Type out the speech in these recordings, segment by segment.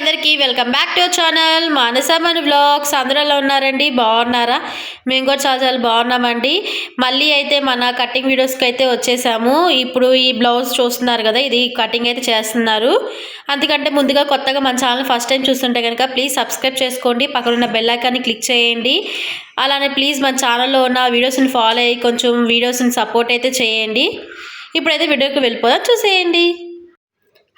అందరికీ welcome back to channel Manasa మన vlogs. అందరూ ఎలా ఉన్నారండి? బాగున్నారా? మేము కూడా చాలా చాలా బాగున్నామండి. మళ్ళీ అయితే మన కటింగ్ వీడియోస్కి అయితే వచ్చేసాము. ఇప్పుడు ఈ బ్లౌజ్ చూస్తున్నారు కదా ఇది కటింగ్ అయితే చేస్తున్నారు. అందుకంటే ముందుగా కొత్తగా మన ఛానల్ ఫస్ట్ టైం చూస్తుంటే కనుక ప్లీజ్ సబ్స్క్రైబ్ చేసుకోండి. పక్కన ఉన్న బెల్ ఐకాన్ని క్లిక్ చేయండి. అలానే ప్లీజ్ మన ఛానల్లో ఉన్న వీడియోస్ని ఫాలో అయ్యి కొంచెం వీడియోస్ని సపోర్ట్ అయితే చేయండి. ఇప్పుడైతే వీడియోకి వెళ్ళిపోదాం చూసేయండి.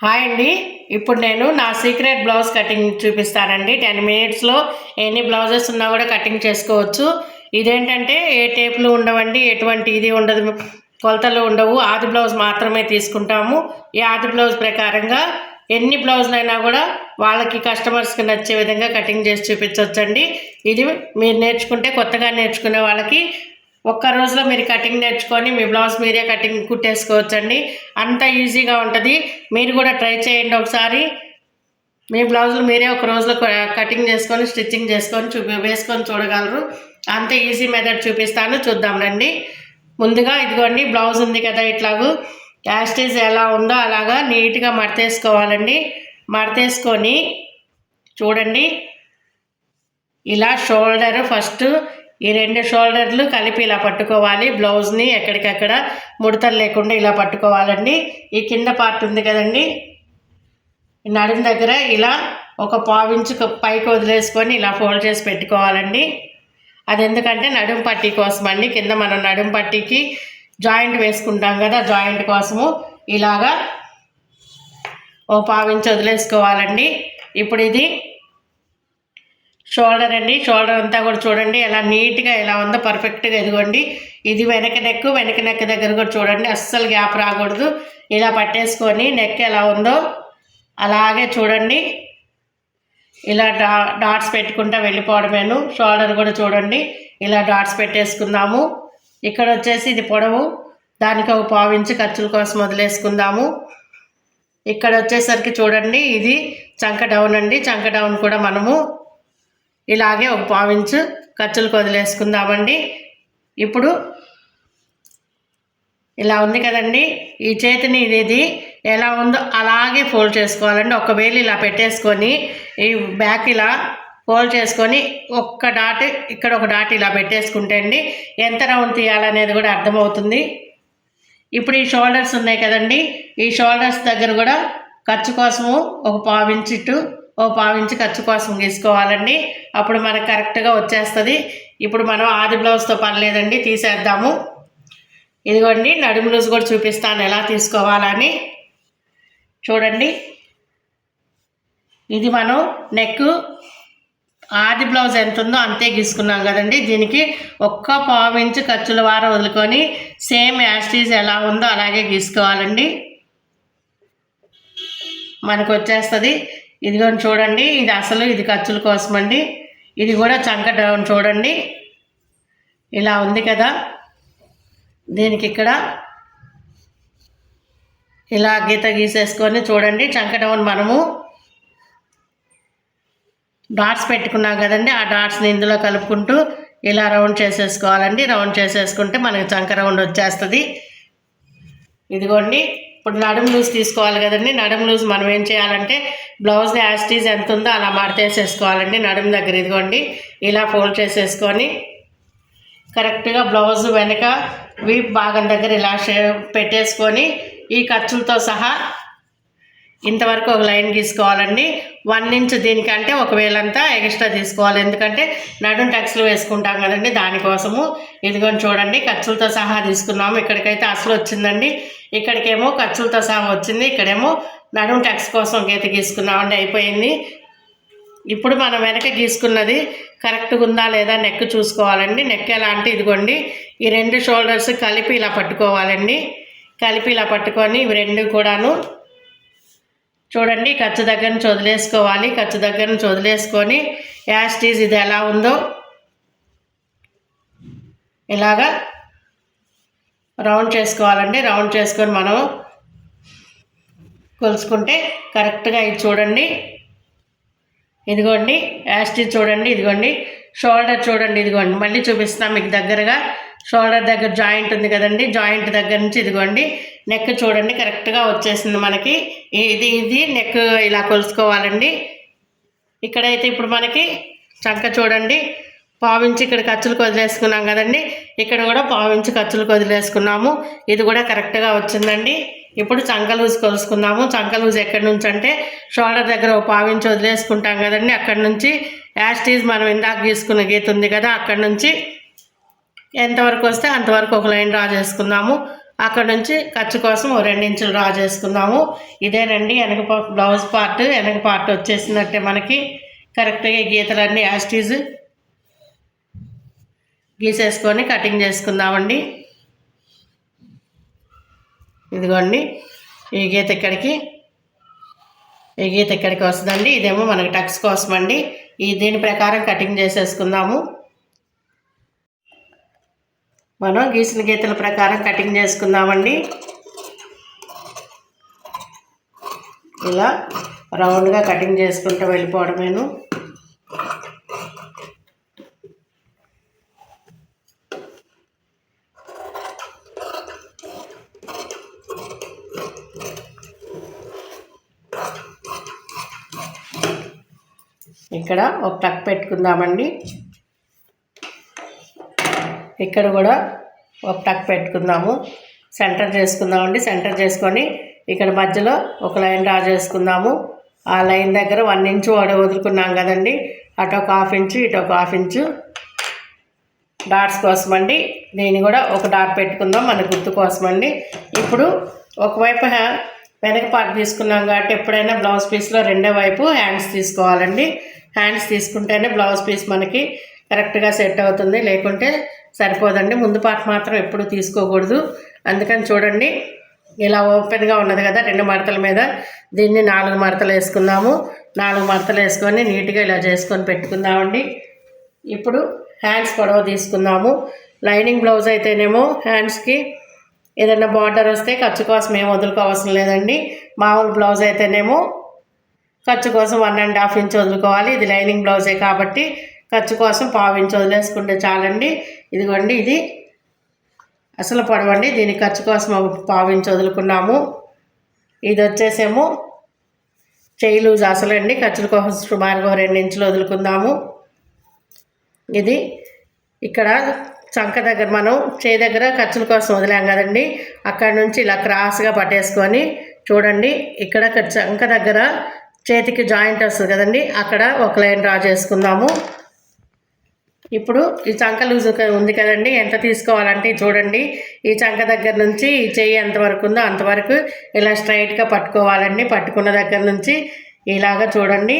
హాయ్ అండి. ఇప్పుడు నేను నా సీక్రెట్ బ్లౌజ్ కటింగ్ చూపిస్తానండి. టెన్ మినిట్స్లో ఎన్ని బ్లౌజెస్ ఉన్నా కూడా కటింగ్ చేసుకోవచ్చు. ఇదేంటంటే ఏ టేపులు ఉండవండి ఎటువంటి ఇది ఉండదు కొలతలు ఉండవు. ఆది బ్లౌజ్ మాత్రమే తీసుకుంటాము. ఈ ఆది బ్లౌజ్ ప్రకారంగా ఎన్ని బ్లౌజ్లైనా కూడా వాళ్ళకి కస్టమర్స్కి నచ్చే విధంగా కటింగ్ చేసి చూపించవచ్చండి ఇది మీరు నేర్చుకుంటే కొత్తగా నేర్చుకునే వాళ్ళకి ఒక్క రోజులో మీరు కటింగ్ నేర్చుకొని మీ బ్లౌజ్ మీరే కటింగ్ కుట్టేసుకోవచ్చండి. అంత ఈజీగా ఉంటుంది. మీరు కూడా ట్రై చేయండి ఒకసారి. మీ బ్లౌజులు మీరే ఒక రోజులో కటింగ్ చేసుకొని స్టిచ్చింగ్ చేసుకొని చూపి వేసుకొని చూడగలరు. అంత ఈజీ మెథడ్ చూపిస్తాను. చూద్దాం రండి. ముందుగా ఇదిగోండి బ్లౌజ్ ఉంది కదా ఇట్లాగూ. యాస్టీజ్ ఎలా ఉందో అలాగా నీట్గా మడతేసుకోవాలండి. మడతేసుకొని చూడండి. ఇలా షోల్డర్ ఫస్ట్ ఈ రెండు షోల్డర్లు కలిపి ఇలా పట్టుకోవాలి. బ్లౌజ్ని ఎక్కడికక్కడ ముడతలు లేకుండా ఇలా పట్టుకోవాలండి. ఈ కింద పార్ట్ ఉంది కదండి. నడుం దగ్గర ఇలా ఒక పావించు పైకి వదిలేసుకొని ఇలా ఫోల్డ్ చేసి పెట్టుకోవాలండి. అది ఎందుకంటే నడుం పట్టీ కోసం అండి. కింద మనం నడుం పట్టీకి జాయింట్ వేసుకుంటాం కదా జాయింట్ కోసము. ఇలాగా ఓ పావించి వదిలేసుకోవాలండి. ఇప్పుడు ఇది షోల్డర్ అండి. షోల్డర్ అంతా కూడా చూడండి. ఎలా నీట్గా ఎలా ఉందో పర్ఫెక్ట్గా ఎదుగోండి ఇది వెనక నెక్ వెనక నెక్ దగ్గర కూడా చూడండి. అస్సలు గ్యాప్ రాకూడదు. ఇలా పట్టేసుకొని నెక్ ఎలా ఉందో అలాగే చూడండి. ఇలా డా డాట్స్ పెట్టుకుంటా వెళ్ళిపోవడమేను. షోల్డర్ కూడా చూడండి. ఇలా డాట్స్ పెట్టేసుకుందాము. ఇక్కడ వచ్చేసి ఇది పొడవు. దానికి ఒక పావించి ఖర్చుల కోసం వదిలేసుకుందాము. ఇక్కడ వచ్చేసరికి చూడండి. ఇది చంక డౌన్ అండి. చంక డౌన్ కూడా మనము ఇలాగే ఒక పావించు ఖర్చులకు వదిలేసుకుందామండి. ఇప్పుడు ఇలా ఉంది కదండి. ఈ చేతిని ఇది ఎలా ఉందో అలాగే ఫోల్డ్ చేసుకోవాలండి. ఒకవేళ ఇలా పెట్టేసుకొని ఈ బ్యాక్ ఇలా ఫోల్డ్ చేసుకొని ఒక్క డాట్ ఇక్కడ ఒక డాట్ ఇలా పెట్టేసుకుంటే అండి ఎంత రౌండ్ తీయాలనేది కూడా అర్థమవుతుంది. ఇప్పుడు ఈ షోల్డర్స్ ఉన్నాయి కదండి. ఈ షోల్డర్స్ దగ్గర కూడా ఖర్చు కోసము ఒక పావించిట్టు ఓ పావించి ఖర్చు కోసం గీసుకోవాలండి. అప్పుడు మనకు కరెక్ట్గా వచ్చేస్తుంది. ఇప్పుడు మనం ఆది బ్లౌజ్తో పని లేదండి తీసేద్దాము. ఇదిగోండి నడుము లూజ్ కూడా చూపిస్తాను ఎలా తీసుకోవాలని. చూడండి. ఇది మనం నెక్ ఆది బ్లౌజ్ ఎంత ఉందో అంతే గీసుకున్నాం కదండి. దీనికి ఒక్క పావు ఇంచు ఖర్చుల వారం వదులుకొని సేమ్ యాస్టీజ్ ఎలా ఉందో అలాగే గీసుకోవాలండి. మనకు వచ్చేస్తుంది. ఇదిగోని చూడండి ఇది అసలు ఇది ఖర్చుల కోసం అండి ఇది కూడా చంక డౌన్ చూడండి. ఇలా ఉంది కదా. దీనికి ఇక్కడ ఇలా గీత గీసేసుకొని చూడండి చంక డౌన్ మనము డాట్స్ పెట్టుకున్నాం కదండి. ఆ డాట్స్ని ఇందులో కలుపుకుంటూ ఇలా రౌండ్ చేసేసుకోవాలండి. రౌండ్ చేసేసుకుంటే మనకి చంక రౌండ్ వచ్చేస్తుంది. ఇదిగోండి ఇప్పుడు నడుము లూజ్ తీసుకోవాలి కదండి. నడుము లూజ్ మనం ఏం చేయాలంటే బ్లౌజ్ యాస్టీజ్ ఎంత ఉందో అలా మార్చేసేసుకోవాలండి. నడుము దగ్గర ఇదిగోండి. ఇలా ఫోల్డ్ చేసేసుకొని కరెక్ట్గా బ్లౌజ్ వెనక వీప్ భాగం దగ్గర ఇలా పెట్టేసుకొని ఈ ఖర్చులతో సహా ఇంతవరకు ఒక లైన్ గీసుకోవాలండి. వన్ ఇంచ్ దీనికంటే ఒకవేళ అంతా ఎక్స్ట్రా తీసుకోవాలి. ఎందుకంటే నడుం టక్స్లు వేసుకుంటాం కదండి దానికోసము. ఇదిగోని చూడండి ఖర్చులతో సహా తీసుకున్నాము. ఇక్కడికైతే అసలు వచ్చిందండి. ఇక్కడికేమో ఖర్చులతో సహా వచ్చింది ఇక్కడేమో నడుం ట్యాక్స్ కోసం గీత గీసుకున్నామండి అయిపోయింది. ఇప్పుడు మనం వెనక గీసుకున్నది కరెక్ట్గా ఉందా లేదా నెక్ చూసుకోవాలండి. నెక్ ఎలా అంటే ఇదిగోండి ఈ రెండు షోల్డర్స్ కలిపి ఇలా పట్టుకోవాలండి. కలిపి ఇలా పట్టుకొని ఇవి రెండు కూడాను చూడండి ఖర్చు దగ్గర నుంచి వదిలేసుకోవాలి ఖర్చు దగ్గర నుంచి వదిలేసుకొని యాస్టీజ్ ఇది ఎలా ఉందో ఇలాగా రౌండ్ చేసుకోవాలండి. రౌండ్ చేసుకొని మనం కొలుసుకుంటే కరెక్ట్గా ఇది చూడండి. ఇదిగోండి. యాస్టి చూడండి. ఇదిగోండి. షోల్డర్ చూడండి. ఇదిగోండి. మళ్ళీ చూపిస్తాం మీకు దగ్గరగా. షోల్డర్ దగ్గర జాయింట్ ఉంది కదండి. జాయింట్ దగ్గర నుంచి ఇదిగోండి. నెక్ చూడండి. కరెక్ట్గా వచ్చేసింది మనకి. ఇది ఇది నెక్ ఇలా కొలుసుకోవాలండి. ఇక్కడైతే ఇప్పుడు మనకి చంక చూడండి. పావించి ఇక్కడ ఖర్చులు వదిలేసుకున్నాం కదండి. ఇక్కడ కూడా పావించి ఖర్చులు వదిలేసుకున్నాము ఇది కూడా కరెక్ట్గా వచ్చిందండి. ఇప్పుడు చంక లూజ్ కొలుసుకున్నాము చంక లూజ్ ఎక్కడి నుంచి అంటే షోల్డర్ దగ్గర ఒక పావించి వదిలేసుకుంటాం కదండి. అక్కడి నుంచి యాస్టీజ్ మనం ఇందాక గీసుకున్న గీత ఉంది కదా అక్కడి నుంచి ఎంతవరకు వస్తే అంతవరకు ఒక లైన్ డ్రా చేసుకుందాము. అక్కడ నుంచి ఖర్చు కోసం ఓ రెండు ఇంచులు డ్రా చేసుకుందాము. ఇదేనండి వెనక బ్లౌజ్ పార్ట్ వెనక పార్ట్ వచ్చేసినట్టే మనకి. కరెక్ట్గా గీతలన్నీ యాస్టీజ్ గీసేసుకొని కటింగ్ చేసుకుందామండి. ఇదిగోండి ఈ గీత ఇక్కడికి ఈ గీత ఇక్కడికి వస్తుందండి. ఇదేమో మనకి టక్స్ కోసం అండి ఈ దీని ప్రకారం కటింగ్ చేసేసుకుందాము. మనం గీసిన గీతల ప్రకారం కటింగ్ చేసుకుందామండి. ఇలా రౌండ్గా కటింగ్ చేసుకుంటూ వెళ్ళిపోవడమేను. ఇక్కడ ఒక టక్ పెట్టుకుందామండి. ఇక్కడ కూడా ఒక టక్ పెట్టుకుందాము. సెంటర్ చేసుకుందామండి. సెంటర్ చేసుకొని ఇక్కడ మధ్యలో ఒక లైన్ డ్రా చేసుకుందాము ఆ లైన్ దగ్గర వన్ ఇంచు వడ వదులుకున్నాం కదండి. అటు ఒక హాఫ్ ఇంచు ఇటు ఒక హాఫ్ ఇంచు డాట్స్ కోసమండి. దీన్ని కూడా ఒక డాట్ పెట్టుకుందాం మన గుర్తు కోసం అండి ఇప్పుడు ఒకవైపు హ్యా వెనక పార్ట్ తీసుకున్నాం కాబట్టి ఎప్పుడైనా బ్లౌజ్ పీస్లో రెండో వైపు హ్యాండ్స్ తీసుకోవాలండి. హ్యాండ్స్ తీసుకుంటేనే బ్లౌజ్ పీస్ మనకి కరెక్ట్గా సెట్ అవుతుంది. లేకుంటే సరిపోదండి. ముందు పార్ట్ మాత్రం ఎప్పుడు తీసుకోకూడదు. అందుకని చూడండి ఇలా ఓపెన్గా ఉన్నది కదా రెండు మడతల మీద. దీన్ని నాలుగు మడతలు వేసుకుందాము. నాలుగు మడతలు వేసుకొని నీట్గా ఇలా చేసుకొని పెట్టుకుందామండి. ఇప్పుడు హ్యాండ్స్ పొడవ తీసుకుందాము. లైనింగ్ బ్లౌజ్ అయితేనేమో హ్యాండ్స్కి ఏదైనా బార్డర్ వస్తే ఖర్చు కోసం ఏం వదులుకోవసరం లేదండి. మామూలు బ్లౌజ్ అయితేనేమో ఖర్చు కోసం వన్ అండ్ హాఫ్ ఇంచ్ వదులుకోవాలి. ఇది లైనింగ్ బ్లౌజే కాబట్టి ఖర్చు కోసం పావు ఇంచ్ వదిలేసుకుంటే చాలండి. ఇదిగోండి ఇది అసలు పొడవండి దీని ఖర్చు కోసం పావు ఇంచ్ వదులుకున్నాము. ఇది వచ్చేసేమో చేయి లూజ్ అసలండి ఖర్చుల కోసం సుమారుగా రెండు ఇంచులు వదులుకుందాము. ఇది ఇక్కడ చంక దగ్గర మనం చేయి దగ్గర ఖర్చుల కోసం వదిలాం కదండి. అక్కడ నుంచి ఇలా క్రాస్గా పట్టేసుకొని చూడండి. ఇక్కడ చంక దగ్గర చేతికి జాయింట్ వస్తుంది కదండి అక్కడ ఒక లైన్ డ్రా చేసుకుందాము. ఇప్పుడు ఈ చంక లూజ్ ఉంది కదండి ఎంత తీసుకోవాలంటే చూడండి. ఈ చంక దగ్గర నుంచి ఈ చెయ్యి ఎంతవరకు ఉందో అంతవరకు ఇలా స్ట్రైట్గా పట్టుకోవాలండి పట్టుకున్న దగ్గర నుంచి ఇలాగ చూడండి.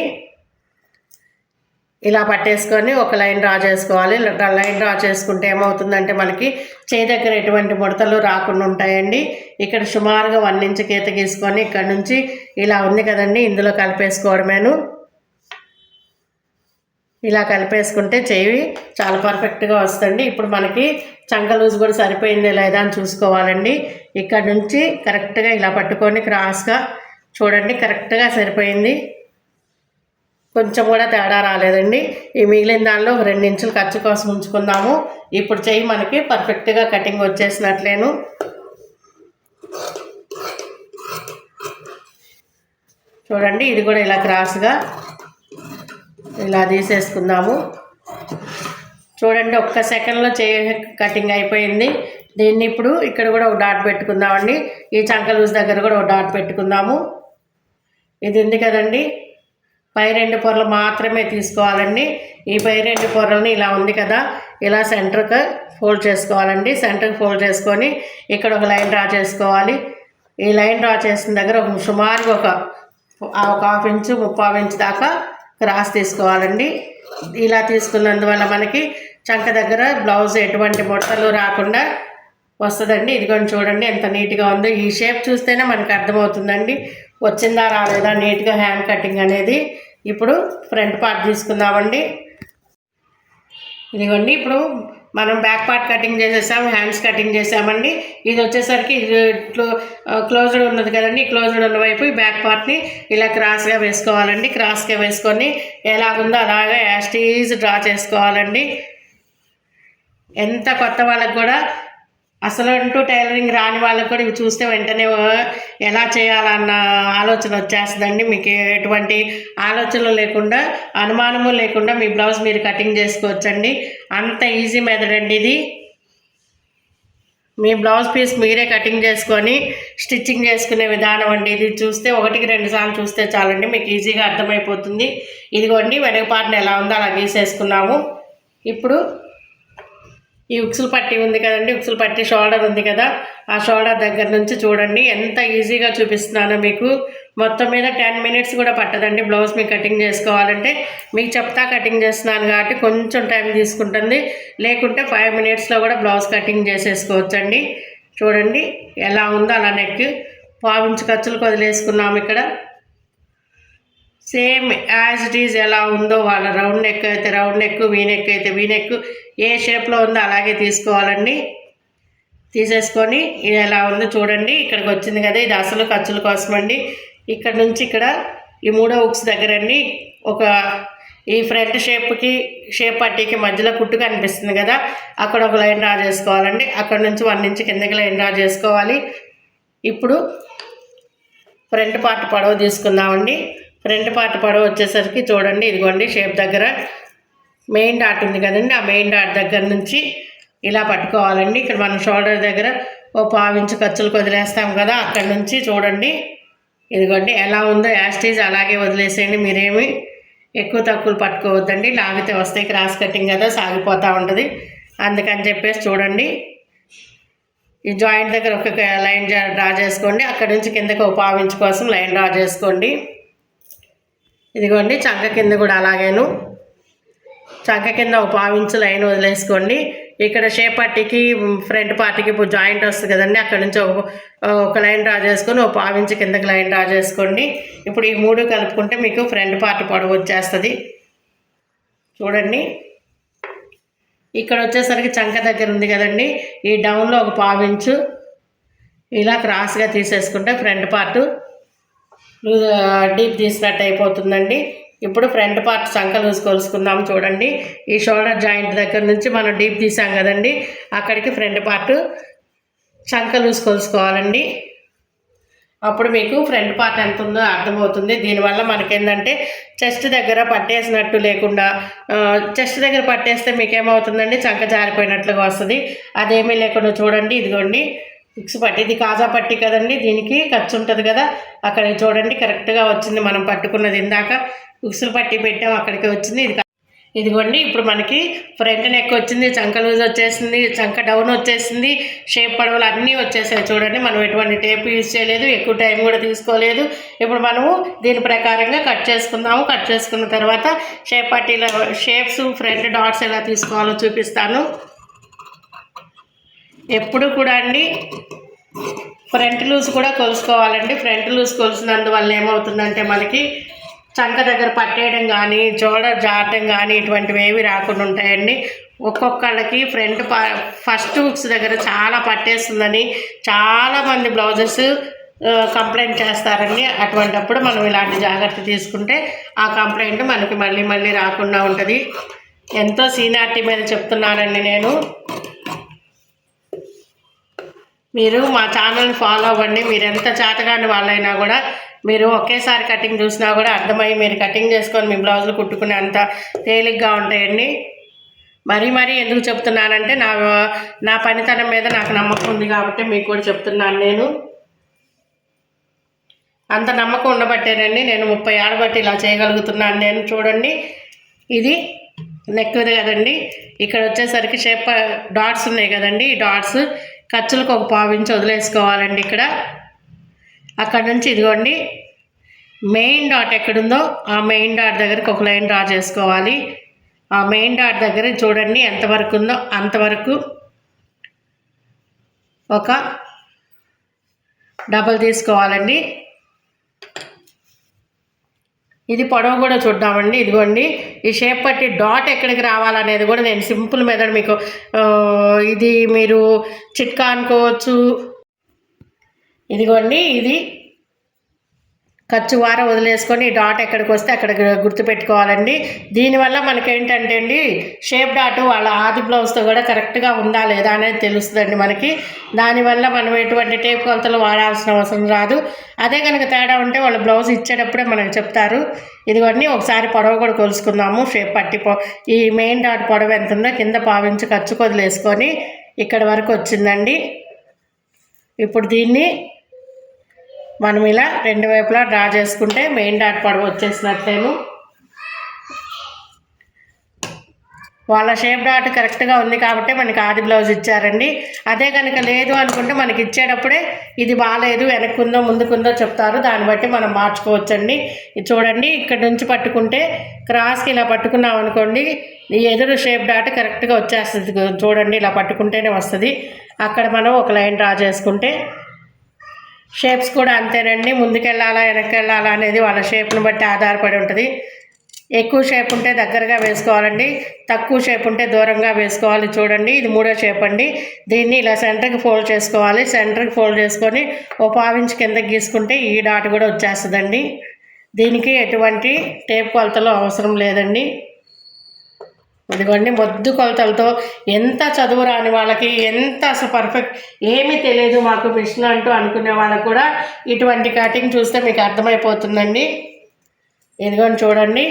ఇలా పట్టేసుకొని ఒక లైన్ డ్రా చేసుకోవాలి. లైన్ డ్రా చేసుకుంటే ఏమవుతుందంటే మనకి చేయి దగ్గర ఎటువంటి ముడతలు రాకుండా ఉంటాయండి. ఇక్కడ సుమారుగా వన్ ఇంచ్ గీత గీసుకొని ఇక్కడ నుంచి ఇలా ఉంది కదండి ఇందులో కలిపేసుకోవడమేను. ఇలా కలిపేసుకుంటే చేయి చాలా పర్ఫెక్ట్గా వస్తుంది ఇప్పుడు మనకి చంక లూజ్ కూడా సరిపోయింది లేదా అని చూసుకోవాలండి. ఇక్కడ నుంచి కరెక్ట్గా ఇలా పట్టుకొని క్రాస్గా చూడండి కరెక్ట్గా సరిపోయింది. కొంచెం కూడా తేడా రాలేదండి. ఈ మిగిలిన దానిలో రెండు ఇంచులు ఖర్చు కోసం ఉంచుకుందాము. ఇప్పుడు చెయ్యి మనకి పర్ఫెక్ట్గా కటింగ్ వచ్చేసినట్లేను. చూడండి ఇది కూడా ఇలా క్రాస్గా ఇలా తీసేసుకుందాము. చూడండి ఒక్క సెకండ్లో చేయి కటింగ్ అయిపోయింది. దీన్ని ఇప్పుడు ఇక్కడ కూడా ఒక డాట్ పెట్టుకుందామండి. ఈ చంక లూజ్ దగ్గర కూడా ఒక డాట్ పెట్టుకుందాము. ఇది ఉంది కదండి. పై రెండు పొరలు మాత్రమే తీసుకోవాలండి. ఈ పై రెండు పొరలని ఇలా ఉంది కదా ఇలా సెంటర్కి ఫోల్డ్ చేసుకోవాలండి. సెంటర్కి ఫోల్డ్ చేసుకొని ఇక్కడ ఒక లైన్ డ్రా చేసుకోవాలి. ఈ లైన్ డ్రా చేసిన దగ్గర ఒక సుమారుగా ఒక ఒక హాఫ్ ఇంచు ముప్పావు ఇంచు దాకా క్రాస్ తీసుకోవాలండి. ఇలా తీసుకున్నందువల్ల మనకి చంక దగ్గర బ్లౌజ్ ఎటువంటి ముడతలు రాకుండా వస్తుందండి. ఇదిగోండి చూడండి ఎంత నీట్గా ఉందో. ఈ షేప్ చూస్తేనే మనకు అర్థమవుతుందండి. వచ్చిందా రాలేదా నీట్గా హ్యాండ్ కటింగ్ అనేది ఇప్పుడు ఫ్రంట్ పార్ట్ తీసుకుందామండి. ఇదిగోండి ఇప్పుడు మనం బ్యాక్ పార్ట్ కటింగ్ చేసేసాం హ్యాండ్స్ కటింగ్ చేసామండి. ఇది వచ్చేసరికి ఇది క్లోజ్డ్ ఉన్నది కదండి క్లోజ్డ్ ఉన్న వైపు ఈ బ్యాక్ పార్ట్ని ఇలా క్రాస్గా వేసుకోవాలండి. క్రాస్గా వేసుకొని ఎలాగుందో అలాగే యాస్టీజ్ డ్రా చేసుకోవాలండి. ఎంత కొత్త వాళ్ళకు కూడా అసలు అంటూ టైలరింగ్ రాని వాళ్ళకి కూడా ఇవి చూస్తే వెంటనే ఎలా చేయాలన్న ఆలోచన వచ్చేస్తుందండి. మీకు ఎటువంటి ఆలోచనలు లేకుండా అనుమానము లేకుండా మీ బ్లౌజ్ మీరు కటింగ్ చేసుకోవచ్చండి. అంత ఈజీ మెథడ్ అండి ఇది. మీ బ్లౌజ్ పీస్ మీరే కటింగ్ చేసుకొని స్టిచ్చింగ్ చేసుకునే విధానం అండి ఇది. చూస్తే ఒకటికి రెండు సార్లు చూస్తే చాలండి మీకు ఈజీగా అర్థమైపోతుంది. ఇదిగోండి వెనక పాటను ఎలా ఉందో అలా గీసేసుకున్నాము. ఇప్పుడు ఈ ఉక్సులు పట్టి ఉంది కదండి ఉక్సులు పట్టి షోల్డర్ ఉంది కదా ఆ షోల్డర్ దగ్గర నుంచి చూడండి ఎంత ఈజీగా చూపిస్తున్నానో మీకు. మొత్తం మీద టెన్ మినిట్స్ కూడా పట్టదండి బ్లౌజ్ మీకు కటింగ్ చేసుకోవాలంటే. మీకు చెప్తా కటింగ్ చేస్తున్నాను కాబట్టి కొంచెం టైం తీసుకుంటుంది. లేకుంటే ఫైవ్ మినిట్స్లో కూడా బ్లౌజ్ కటింగ్ చేసేసుకోవచ్చండి. చూడండి ఎలా ఉందో అలా నెక్ పావించి ఖర్చులు వదిలేసుకున్నాము ఇక్కడ. సేమ్ యాజ్ ఇట్ ఈజ్ ఎలా ఉందో వాళ్ళ రౌండ్ నెక్ అయితే రౌండ్ నెక్ వీ నెక్ అయితే వీ నెక్ ఏ షేప్లో ఉందో అలాగే తీసుకోవాలండి. తీసేసుకొని ఇది ఎలా ఉందో చూడండి. ఇక్కడికి వచ్చింది కదా ఇది అసలు ఖర్చుల కోసం అండి ఇక్కడ నుంచి ఇక్కడ ఈ మూడో ఉక్స్ దగ్గరండి. ఒక ఈ ఫ్రంట్ షేప్కి షేప్ పట్టీకి మధ్యలో కుట్టు కనిపిస్తుంది కదా అక్కడ ఒక లైన్ డ్రా చేసుకోవాలండి. అక్కడ నుంచి వన్ నుంచి కిందకి లైన్ డ్రా చేసుకోవాలి. ఇప్పుడు ఫ్రంట్ పార్ట్ పొడవు తీసుకుందామండి. ఫ్రంట్ పార్ట్ పొడవు వచ్చేసరికి చూడండి ఇదిగోండి షేప్ దగ్గర మెయిన్ డాట్ ఉంది కదండి. ఆ మెయిన్ డాట్ దగ్గర నుంచి ఇలా పట్టుకోవాలండి. ఇక్కడ మనం షోల్డర్ దగ్గర ఓ పావించి ఖర్చులు వదిలేస్తాం కదా. అక్కడ నుంచి చూడండి. ఇదిగోండి ఎలా ఉందో యాస్టీజ్ అలాగే వదిలేసేయండి. మీరేమి ఎక్కువ తక్కువలు పట్టుకోవద్దండి. లాగితే వస్తాయి క్రాస్ కటింగ్ కదా సాగిపోతూ ఉంటుంది. అందుకని చెప్పేసి చూడండి. ఈ జాయింట్ దగ్గర ఒక లైన్ డ్రా చేసుకోండి. అక్కడ నుంచి కిందకి ఒక కోసం లైన్ డ్రా చేసుకోండి. ఇదిగోండి చంక కింద కూడా అలాగేను. చంక కింద ఒక పావించు లైన్ వదిలేసుకోండి. ఇక్కడ షేప్ పట్టికి ఫ్రంట్ పార్టీకి ఇప్పుడు జాయింట్ వస్తుంది కదండి. అక్కడ నుంచి ఒక ఒక లైన్ డ్రా చేసుకొని ఒక పావించి కిందకి లైన్ డ్రా చేసుకోండి. ఇప్పుడు ఈ మూడు కలుపుకుంటే మీకు ఫ్రంట్ పార్ట్ పొడవు వచ్చేస్తుంది. చూడండి. ఇక్కడ వచ్చేసరికి చంక దగ్గర ఉంది కదండి. ఈ డౌన్లో ఒక పావించు. ఇలా క్రాస్గా తీసేసుకుంటే ఫ్రంట్ పార్ట్ డీప్ తీసినట్టు అయిపోతుందండి. ఇప్పుడు ఫ్రంట్ పార్ట్ చంక లూజ్ కొలుసుకుందాం చూడండి. ఈ షోల్డర్ జాయింట్ దగ్గర నుంచి మనం డీప్ తీసాం కదండి. అక్కడికి ఫ్రంట్ పార్ట్ చంక లూజ్ కొలుసుకోవాలండి అప్పుడు మీకు ఫ్రంట్ పార్ట్ ఎంత ఉందో అర్థమవుతుంది. దీనివల్ల మనకేంటంటే చెస్ట్ దగ్గర పట్టేసినట్టు లేకుండా చెస్ట్ దగ్గర పట్టేస్తే మీకు ఏమవుతుందండి చంక జారిపోయినట్లుగా వస్తుంది. అదేమీ లేకుండా చూడండి. ఇదిగోండి. ఫిక్స్ పట్టి ఇది కాజా పట్టి కదండి. దీనికి ఖర్చు ఉంటుంది కదా. అక్కడ చూడండి. కరెక్ట్గా వచ్చింది మనం పట్టుకున్నది ఇందాక. ఉసురు పట్టి పెట్టాం అక్కడికి వచ్చింది. ఇది ఇదిగోండి ఇప్పుడు మనకి ఫ్రంట్ నెక్ వచ్చింది చంక లూజ్ వచ్చేసింది చంక డౌన్ వచ్చేసింది షేప్ పడవలు అన్నీ వచ్చేసాయి. చూడండి మనం ఎటువంటి టేప్ యూజ్ చేయలేదు ఎక్కువ టైం కూడా తీసుకోలేదు. ఇప్పుడు మనము దీని ప్రకారంగా కట్ చేసుకుందాము. కట్ చేసుకున్న తర్వాత షేప్ పట్టీల షేప్స్ ఫ్రంట్ డాట్స్ ఎలా తీసుకోవాలో చూపిస్తాను. ఎప్పుడు కూడా అండి ఫ్రంట్ లూజ్ కూడా కొలుసుకోవాలండి. ఫ్రంట్ లూజ్ కొలిసినందువల్ల ఏమవుతుందంటే మనకి చంక దగ్గర పట్టేయడం కానీ జోడర్ జారడం కానీ ఇటువంటివి ఏవి రాకుండా ఉంటాయండి. ఒక్కొక్కళ్ళకి ఫ్రంట్ పా ఫస్ట్ హుక్స్ దగ్గర చాలా పట్టేస్తుందని చాలామంది బ్లౌజెస్ కంప్లైంట్ చేస్తారండి. అటువంటప్పుడు మనం ఇలాంటి జాగ్రత్త తీసుకుంటే ఆ కంప్లైంట్ మనకి మళ్ళీ మళ్ళీ రాకుండా ఉంటుంది. ఎంతో సీనియారిటీ మీద చెప్తున్నానండి నేను. మీరు మా ఛానల్ని ఫాలో అవ్వండి. మీరు ఎంత చేతగాని వాళ్ళైనా కూడా మీరు ఒకేసారి కటింగ్ చూసినా కూడా అర్థమయ్యి మీరు కటింగ్ చేసుకొని మీ బ్లౌజులు కుట్టుకునే అంత తేలిగ్గా ఉంటాయండి. మరీ మరీ ఎందుకు చెప్తున్నానంటే నా నా పనితనం మీద నాకు నమ్మకం ఉంది కాబట్టి మీకు కూడా చెప్తున్నాను నేను. అంత నమ్మకం ఉండబట్టేనండి. నేను ముప్పై ఏళ్ళ బట్టి ఇలా చేయగలుగుతున్నాను నేను చూడండి. ఇది నెక్ ఇది కదండి. ఇక్కడ వచ్చేసరికి షేప్ డాట్స్ ఉన్నాయి కదండి. ఈ డాట్స్ ఖర్చులకు ఒక పావు ఇంచు వదిలేసుకోవాలండి ఇక్కడ. అక్కడ నుంచి ఇదిగోండి. మెయిన్ డాట్ ఎక్కడుందో ఆ మెయిన్ డాట్ దగ్గరికి ఒక లైన్ డ్రా చేసుకోవాలి. ఆ మెయిన్ డాట్ దగ్గర చూడండి ఎంతవరకు ఉందో అంతవరకు ఒక డబల్ తీసుకోవాలండి. ఇది పొడవు కూడా చూద్దామండి. ఇదిగోండి ఈ షేప్ పట్టి డాట్ ఎక్కడికి రావాలనేది కూడా నేను సింపుల్ మెథడ్ మీకు ఇది మీరు చిట్కా అనుకోవచ్చు ఇదిగోండి ఇది ఖర్చు వారం వదిలేసుకొని డాట్ ఎక్కడికి వస్తే అక్కడ గుర్తుపెట్టుకోవాలండి. దీనివల్ల మనకేంటంటే అండి షేప్ డాట్ వాళ్ళ ఆది బ్లౌజ్తో కూడా కరెక్ట్గా ఉందా లేదా అనేది తెలుస్తుందండి మనకి. దానివల్ల మనం ఎటువంటి టేప్ కొలతలు వాడాల్సిన అవసరం రాదు. అదే కనుక తేడా ఉంటే వాళ్ళ బ్లౌజ్ ఇచ్చేటప్పుడే మనకు చెప్తారు. ఇదిగోండి ఒకసారి పొడవు కూడా కొలుసుకుందాము. షేప్ పట్టి పొ ఈ మెయిన్ డాట్ పొడవు ఎంత ఉందో కింద పావించి ఖర్చు కొదిలేసుకొని ఇక్కడ వరకు వచ్చిందండి. ఇప్పుడు దీన్ని మనం ఇలా రెండు వైపులా డ్రా చేసుకుంటే మెయిన్ డాట్ పొడవు వచ్చేసినట్లేను వాళ్ళ షేప్ డాట్ కరెక్ట్గా ఉంది కాబట్టి మనకి ఆది బ్లౌజ్ ఇచ్చారండి. అదే కనుక లేదు అనుకుంటే మనకి ఇచ్చేటప్పుడే ఇది బాగాలేదు వెనక్కుందో ముందుకుందో చెప్తారు. దాన్ని బట్టి మనం మార్చుకోవచ్చండి. చూడండి ఇక్కడ నుంచి పట్టుకుంటే క్రాస్కి ఇలా పట్టుకున్నాం అనుకోండి ఎదురు షేప్ డాట్ కరెక్ట్గా వచ్చేస్తుంది. చూడండి ఇలా పట్టుకుంటేనే వస్తుంది. అక్కడ మనం ఒక లైన్ డ్రా చేసుకుంటే షేప్స్ కూడా అంతేనండి. ముందుకెళ్ళాలా వెనక్కెళ్ళాలా అనేది వాళ్ళ షేప్ని బట్టి ఆధారపడి ఉంటుంది. ఎక్కువ షేప్ ఉంటే దగ్గరగా వేసుకోవాలండి. తక్కువ షేప్ ఉంటే దూరంగా వేసుకోవాలి చూడండి. ఇది మూడో షేప్ అండి. దీన్ని ఇలా సెంటర్కి ఫోల్డ్ చేసుకోవాలి. సెంటర్కి ఫోల్డ్ చేసుకొని ఓ పావించి కిందకి గీసుకుంటే ఈ డాట్ కూడా వచ్చేస్తుందండి. దీనికి ఎటువంటి టేప్ కొలతలు అవసరం లేదండి. ఇదిగోండి మొద్దు కొలతలతో ఎంత చదువు రాని వాళ్ళకి ఎంత అసలు పర్ఫెక్ట్ ఏమీ తెలియదు మాకు మిషన్ అంటూ అనుకునే వాళ్ళకు కూడా ఇటువంటి కటింగ్ చూస్తే మీకు అర్థమైపోతుందండి. ఇదిగోండి చూడండి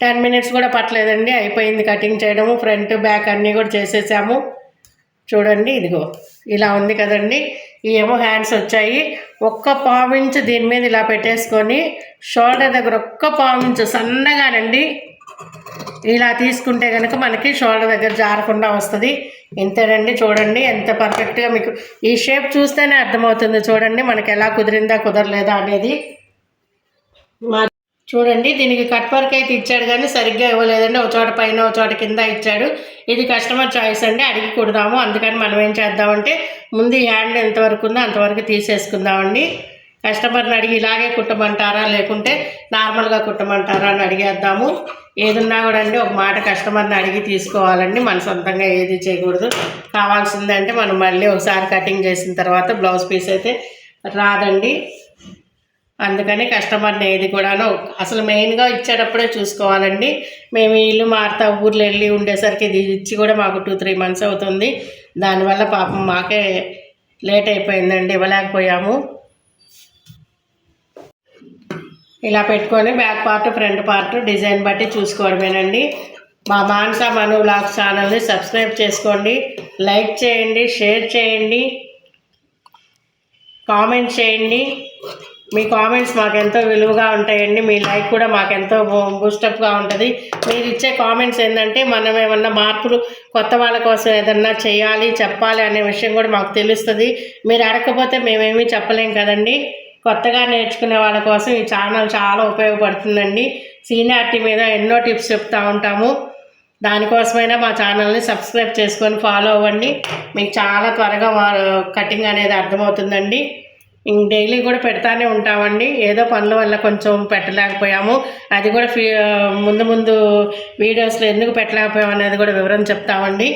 టెన్ మినిట్స్ కూడా పట్టలేదండి అయిపోయింది కటింగ్ చేయడము ఫ్రంట్ బ్యాక్ అన్నీ కూడా చేసేసాము. చూడండి ఇదిగో ఇలా ఉంది కదండి. ఏమో హ్యాండ్స్ వచ్చాయి. ఒక్క పావించు దీని మీద ఇలా పెట్టేసుకొని షోల్డర్ దగ్గర ఒక్క పావించు సన్నగానండి. ఇలా తీసుకుంటే కనుక మనకి షోల్డర్ దగ్గర జారకుండా వస్తుంది. ఇంతేనండి చూడండి ఎంత పర్ఫెక్ట్గా మీకు ఈ షేప్ చూస్తేనే అర్థమవుతుంది చూడండి మనకి ఎలా కుదిరిందా కుదరలేదా అనేది. మా చూడండి దీనికి కట్ వర్క్ అయితే ఇచ్చాడు కానీ సరిగ్గా ఇవ్వలేదండి. ఒక చోట పైన ఒక చోట కింద ఇచ్చాడు. ఇది కస్టమర్ చాయిస్ అండి అడిగి కుడదాము. అందుకని మనం ఏం చేద్దామంటే ముందు ఈ హ్యాండ్ ఎంతవరకు ఉందో అంతవరకు తీసేసుకుందామండి. కస్టమర్ని అడిగి ఇలాగే కుట్టమంటారా? లేకుంటే నార్మల్గా కుట్టమంటారా అని అడిగేద్దాము. ఏదున్నా కూడా అండి ఒక మాట కస్టమర్ని అడిగి తీసుకోవాలండి. మన సొంతంగా ఏది చేయకూడదు. కావాల్సిందంటే మనం మళ్ళీ ఒకసారి కటింగ్ చేసిన తర్వాత బ్లౌజ్ పీస్ అయితే రాదండి. అందుకని కస్టమర్ని ఏది కూడాను అసలు మెయిన్గా ఇచ్చేటప్పుడే చూసుకోవాలండి. మేము ఇల్లు మారుతా ఊర్లో వెళ్ళి ఉండేసరికి ఇది ఇచ్చి కూడా మాకు టూ త్రీ మంత్స్ అవుతుంది. దానివల్ల పాపం మాకే లేట్ అయిపోయిందండి ఇవ్వలేకపోయాము. ఇలా పెట్టుకొని back part front part design బట్టి చూసుకోవడమేనండి. మా మానస మను బ్లాగ్ ఛానల్ని సబ్స్క్రైబ్ చేసుకోండి. లైక్ చేయండి షేర్ చేయండి కామెంట్ చేయండి. మీ కామెంట్స్ మాకెంతో విలువగా ఉంటాయండి. మీ లైక్ కూడా మాకెంతో బూస్టప్గా ఉంటుంది. మీరు ఇచ్చే కామెంట్స్ ఏంటంటే మనం ఏమన్నా మార్పులు కొత్త వాళ్ళ కోసం ఏదన్నా చేయాలి చెప్పాలి అనే విషయం కూడా మాకు తెలుస్తుంది. మీరు అడగకపోతే మేమేమీ చెప్పలేం కదండి. కొత్తగా నేర్చుకునే వాళ్ళ కోసం ఈ ఛానల్ చాలా ఉపయోగపడుతుందండి. సీనియారిటీ మీద ఎన్నో టిప్స్ చెప్తూ ఉంటాము. దానికోసమైనా మా ఛానల్ని సబ్స్క్రైబ్ చేసుకొని ఫాలో అవ్వండి. మీకు చాలా త్వరగా కటింగ్ అనేది అర్థమవుతుందండి. ఇంక డైలీ కూడా పెడతానే ఉంటామండి. ఏదో పనుల వల్ల కొంచెం పెట్టలేకపోయాము. అది కూడా ఫీ ముందు ముందు వీడియోస్లో ఎందుకు పెట్టలేకపోయాం అనేది కూడా వివరం చెప్తామండి.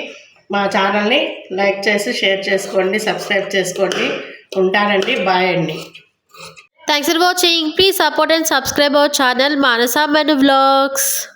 మా ఛానల్ని లైక్ చేసి షేర్ చేసుకోండి సబ్స్క్రైబ్ చేసుకోండి. ఉంటానండి. బాయ్ అండి. Thanks for watching. Please support and subscribe our channel Manasa Manu Vlogs.